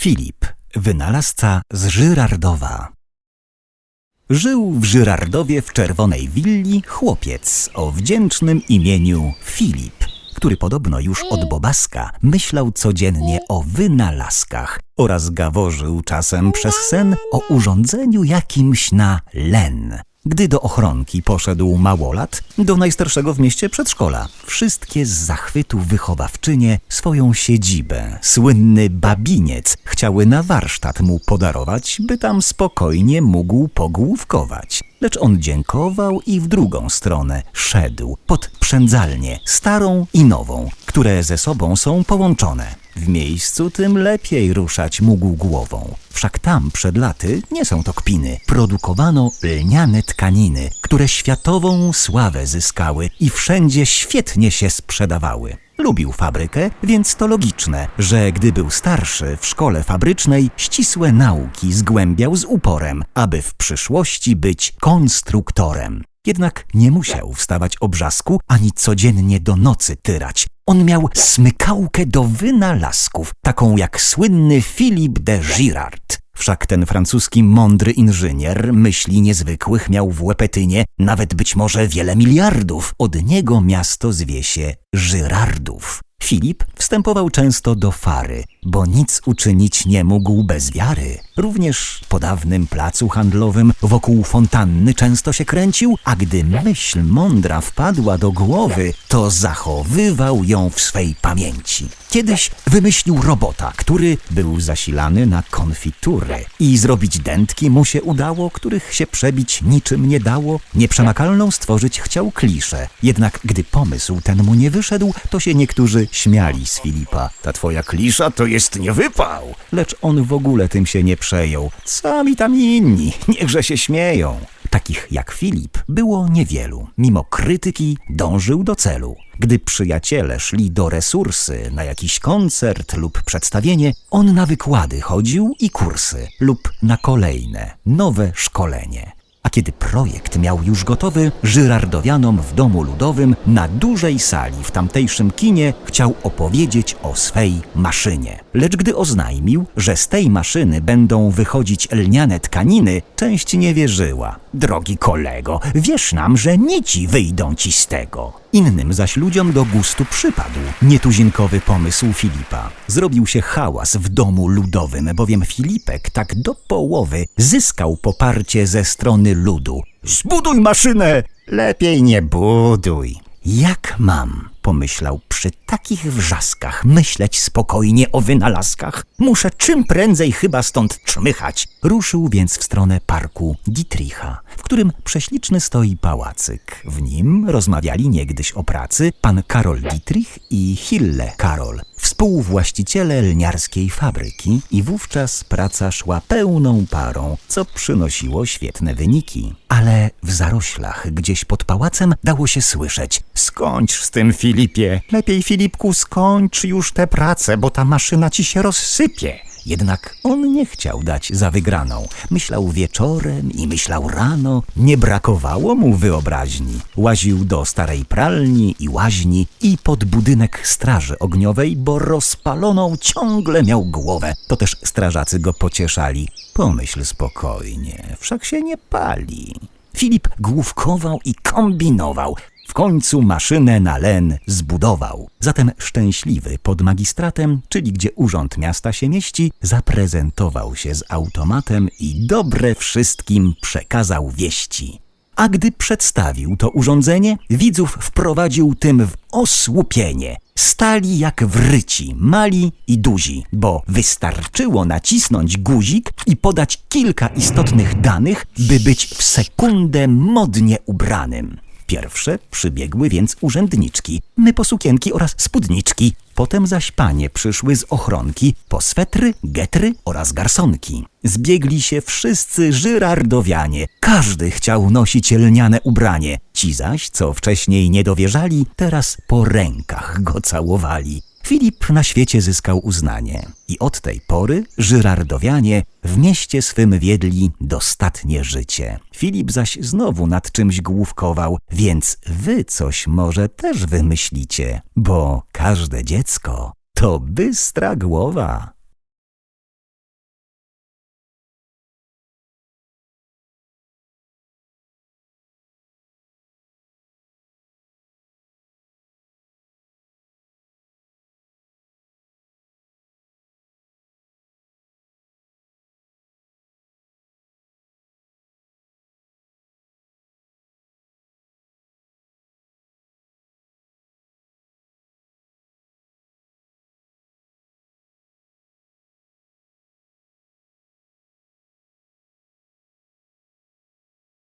Filip, wynalazca z Żyrardowa. Żył w Żyrardowie w czerwonej willi chłopiec o wdzięcznym imieniu Filip, który podobno już od Bobaska myślał codziennie o wynalazkach oraz gaworzył czasem przez sen o urządzeniu jakimś na len. Gdy do ochronki poszedł małolat, do najstarszego w mieście przedszkola, wszystkie z zachwytu wychowawczynie swoją siedzibę, słynny babiniec, chciały na warsztat mu podarować, by tam spokojnie mógł pogłówkować. Lecz on dziękował i w drugą stronę szedł, pod przędzalnię, starą i nową, które ze sobą są połączone. W miejscu tym lepiej ruszać mógł głową. Wszak tam przed laty nie są to kpiny. Produkowano lniane tkaniny, które światową sławę zyskały i wszędzie świetnie się sprzedawały. Lubił fabrykę, więc to logiczne, że gdy był starszy w szkole fabrycznej, ścisłe nauki zgłębiał z uporem, aby w przyszłości być konstruktorem. Jednak nie musiał wstawać o brzasku ani codziennie do nocy tyrać. On miał smykałkę do wynalazków, taką jak słynny Philippe de Girard. Wszak ten francuski mądry inżynier myśli niezwykłych miał w łepetynie nawet być może wiele miliardów. Od niego miasto zwie się Żyrardów. Filip wstępował często do fary, bo nic uczynić nie mógł bez wiary. Również po dawnym placu handlowym wokół fontanny często się kręcił, a gdy myśl mądra wpadła do głowy, to zachowywał ją w swej pamięci. Kiedyś wymyślił robota, który był zasilany na konfitury i zrobić dętki mu się udało, których się przebić niczym nie dało. Nieprzemakalną stworzyć chciał kliszę, jednak gdy pomysł ten mu nie wyszedł, to się niektórzy śmiali z Filipa. Ta twoja klisza to jest niewypał. Lecz on w ogóle tym się nie przejął. Sami tam inni, niechże się śmieją. Takich jak Filip było niewielu. Mimo krytyki dążył do celu. Gdy przyjaciele szli do resursy na jakiś koncert lub przedstawienie, on na wykłady chodził i kursy lub na kolejne, nowe szkolenie. Kiedy projekt miał już gotowy, Żyrardowianom w domu ludowym na dużej sali w tamtejszym kinie chciał opowiedzieć o swej maszynie. Lecz gdy oznajmił, że z tej maszyny będą wychodzić lniane tkaniny, część nie wierzyła. Drogi kolego, wierz nam, że nici wyjdą ci z tego. Innym zaś ludziom do gustu przypadł nietuzinkowy pomysł Filipa. Zrobił się hałas w domu ludowym, bowiem Filipek tak do połowy zyskał poparcie ze strony ludu. Zbuduj maszynę! Lepiej nie buduj. Jak mam, pomyślał, przy takich wrzaskach myśleć spokojnie o wynalazkach? Muszę czym prędzej chyba stąd czmychać. Ruszył więc w stronę parku Dietricha, w którym prześliczny stoi pałacyk. W nim rozmawiali niegdyś o pracy pan Karol Dietrich i Hille Karol, współwłaściciele lniarskiej fabryki i wówczas praca szła pełną parą, co przynosiło świetne wyniki. Ale w zaroślach gdzieś pod pałacem dało się słyszeć Skończ z tym, Filipie. Lepiej, Filipku, skończ już tę pracę, bo ta maszyna ci się rozsypie. Jednak on nie chciał dać za wygraną. Myślał wieczorem i myślał rano. Nie brakowało mu wyobraźni. Łaził do starej pralni i łaźni i pod budynek straży ogniowej, bo rozpaloną ciągle miał głowę. To też strażacy go pocieszali. Pomyśl spokojnie, wszak się nie pali. Filip główkował i kombinował. W końcu maszynę na len zbudował. Zatem szczęśliwy pod magistratem, czyli gdzie urząd miasta się mieści, zaprezentował się z automatem i dobre wszystkim przekazał wieści. A gdy przedstawił to urządzenie, widzów wprowadził tym w osłupienie. Stali jak wryci, mali i duzi, bo wystarczyło nacisnąć guzik i podać kilka istotnych danych, by być w sekundę modnie ubranym. Pierwsze przybiegły więc urzędniczki, my po sukienki oraz spódniczki. Potem zaś panie przyszły z ochronki po swetry, getry oraz garsonki. Zbiegli się wszyscy żyrardowianie. Każdy chciał nosić lniane ubranie. Ci zaś, co wcześniej nie dowierzali, teraz po rękach go całowali. Filip na świecie zyskał uznanie i od tej pory żyrardowianie w mieście swym wiedli dostatnie życie. Filip zaś znowu nad czymś główkował, więc wy coś może też wymyślicie, bo każde dziecko to bystra głowa.